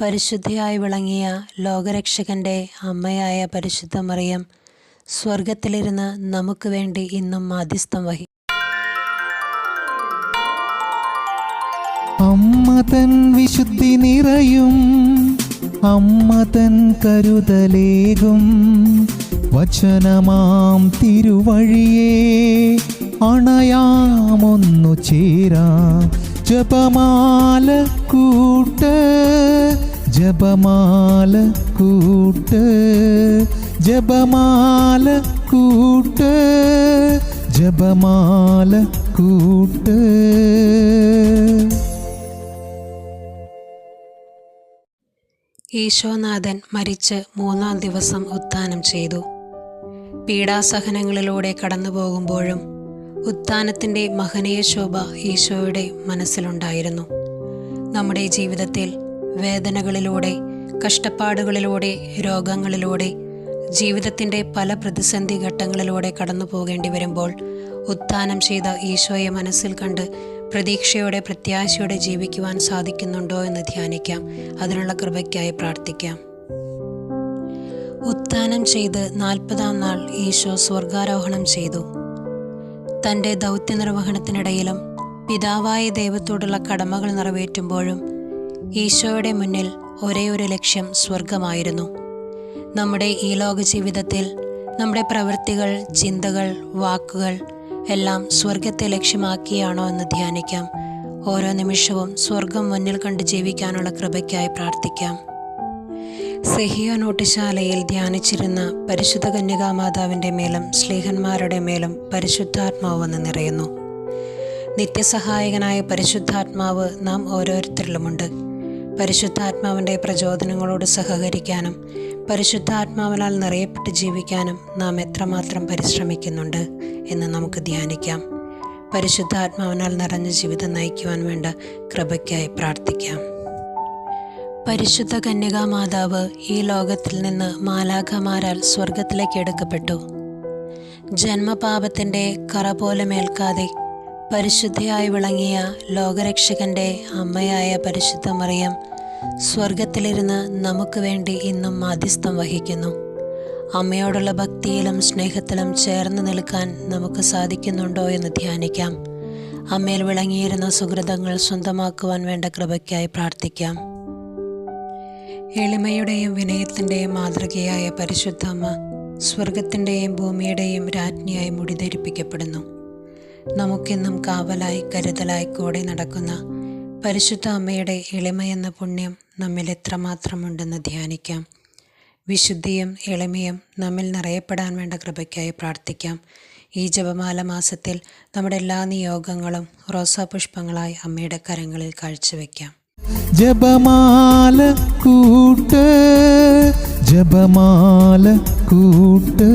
പരിശുദ്ധയായി വിളങ്ങിയ ലോകരക്ഷകന്റെ അമ്മയായ പരിശുദ്ധ മറിയം സ്വർഗത്തിലിരുന്ന് നമുക്ക് വേണ്ടി ഇന്നും മാധ്യസ്ഥം വഹി അമ്മ തൻ വിശുദ്ധി നിറയും അമ്മ തൻ കരുതലേകും. വചനമാം തിരുവഴിയേ അണയാമൊന്നു ചേരാ. ജപമാല കൂട്ട് ജപമാല കൂട്ട് ജപമാല കൂട്ട് ജപമാല കൂട്ട്. ഈശോനാഥൻ മരിച്ച് മൂന്നാം ദിവസം ഉത്ഥാനം ചെയ്തു. പീഡാസഹനങ്ങളിലൂടെ കടന്നു പോകുമ്പോഴും ഉത്ഥാനത്തിന്റെ മഹനീയ ശോഭ ഈശോയുടെ മനസ്സിലുണ്ടായിരുന്നു. നമ്മുടെ ജീവിതത്തിൽ വേദനകളിലൂടെ കഷ്ടപ്പാടുകളിലൂടെ രോഗങ്ങളിലൂടെ ജീവിതത്തിന്റെ പല പ്രതിസന്ധി ഘട്ടങ്ങളിലൂടെ കടന്നു പോകേണ്ടി വരുമ്പോൾ ഉത്ഥാനം ചെയ്ത ഈശോയെ മനസ്സിൽ കണ്ട് പ്രതീക്ഷയോടെ പ്രത്യാശയോടെ ജീവിക്കുവാൻ സാധിക്കുന്നുണ്ടോ എന്ന് ധ്യാനിക്കാം. അതിനുള്ള കൃപയ്ക്കായി പ്രാർത്ഥിക്കാം. ഉത്ഥാനം ചെയ്ത് നാൽപ്പതാം നാൾ ഈശോ സ്വർഗാരോഹണം ചെയ്തു. തന്റെ ദൗത്യ നിർവഹണത്തിനിടയിലും പിതാവായ ദൈവത്തോടുള്ള കടമകൾ നിറവേറ്റുമ്പോഴും ഈശോയുടെ മുന്നിൽ ഒരേ ഒരു ലക്ഷ്യം സ്വർഗമായിരുന്നു നമ്മുടെ ഈ ലോക ജീവിതത്തിൽ നമ്മുടെ പ്രവൃത്തികൾ ചിന്തകൾ വാക്കുകൾ എല്ലാം സ്വർഗത്തെ ലക്ഷ്യമാക്കിയാണോ എന്ന് ധ്യാനിക്കാം. ഓരോ നിമിഷവും സ്വർഗം മുന്നിൽ കണ്ട് ജീവിക്കാനുള്ള കൃപയ്ക്കായി പ്രാർത്ഥിക്കാം. സെഹിയോ നോട്ടുശാലയിൽ ധ്യാനിച്ചിരുന്ന പരിശുദ്ധ കന്യകാമാതാവിന്റെ മേലും സ്ലീഹന്മാരുടെ മേലും പരിശുദ്ധാത്മാവ് വന്ന് നിറയുന്നു. നിത്യസഹായകനായ പരിശുദ്ധാത്മാവ് നാം ഓരോരുത്തരിലുമുണ്ട്. പരിശുദ്ധാത്മാവിന്റെ പ്രചോദനങ്ങളോട് സഹകരിക്കാനും പരിശുദ്ധാത്മാവിനാൽ നിറയപ്പെട്ട് ജീവിക്കാനും നാം എത്രമാത്രം പരിശ്രമിക്കുന്നുണ്ട് എന്ന് നമുക്ക് ധ്യാനിക്കാം. പരിശുദ്ധാത്മാവിനാൽ നിറഞ്ഞ ജീവിതം നയിക്കുവാൻ വേണ്ട കൃപയ്ക്കായി പ്രാർത്ഥിക്കാം. പരിശുദ്ധ കന്യകാ മാതാവ് ഈ ലോകത്തിൽ നിന്ന് മാലാഖമാരാൽ സ്വർഗത്തിലേക്ക് എടുക്കപ്പെട്ടു. ജന്മപാപത്തിന്റെ കറ പോലെ ഏൽക്കാതെ പരിശുദ്ധയായി വിളങ്ങിയ ലോകരക്ഷകന്റെ അമ്മയായ പരിശുദ്ധ മറിയം സ്വർഗത്തിലിരുന്ന് നമുക്ക് വേണ്ടി ഇന്നും മാധ്യസ്ഥം വഹിക്കുന്നു. അമ്മയോടുള്ള ഭക്തിയിലും സ്നേഹത്തിലും ചേർന്ന് നിൽക്കാൻ നമുക്ക് സാധിക്കുന്നുണ്ടോ എന്ന് ധ്യാനിക്കാം. അമ്മയിൽ വിളങ്ങിയിരുന്ന സുഹൃതങ്ങൾ സ്വന്തമാക്കുവാൻ വേണ്ട കൃപയ്ക്കായി പ്രാർത്ഥിക്കാം. എളിമയുടെയും വിനയത്തിന്റെയും മാതൃകയായ പരിശുദ്ധ അമ്മ സ്വർഗത്തിന്റെയും ഭൂമിയുടെയും രാജ്ഞിയായി മുടിധരിപ്പിക്കപ്പെടുന്നു. നമുക്കെന്നും കാവലായി കരുതലായി കൂടെ നടക്കുന്ന പരിശുദ്ധ അമ്മയുടെ എളിമയെന്ന പുണ്യം നമ്മിൽ എത്രമാത്രമുണ്ടെന്ന് ധ്യാനിക്കാം. വിശുദ്ധിയും എളിമയും നമ്മിൽ നിറയപ്പെടാൻ വേണ്ട കൃപയ്ക്കായി പ്രാർത്ഥിക്കാം. ഈ ജപമാല മാസത്തിൽ നമ്മുടെ എല്ലാ നിയോഗങ്ങളും റോസാപുഷ്പങ്ങളായി അമ്മയുടെ കരങ്ങളിൽ കാഴ്ചവെക്കാം ജപമാല കൂട്ട് ജപമാല കൂട്ട്.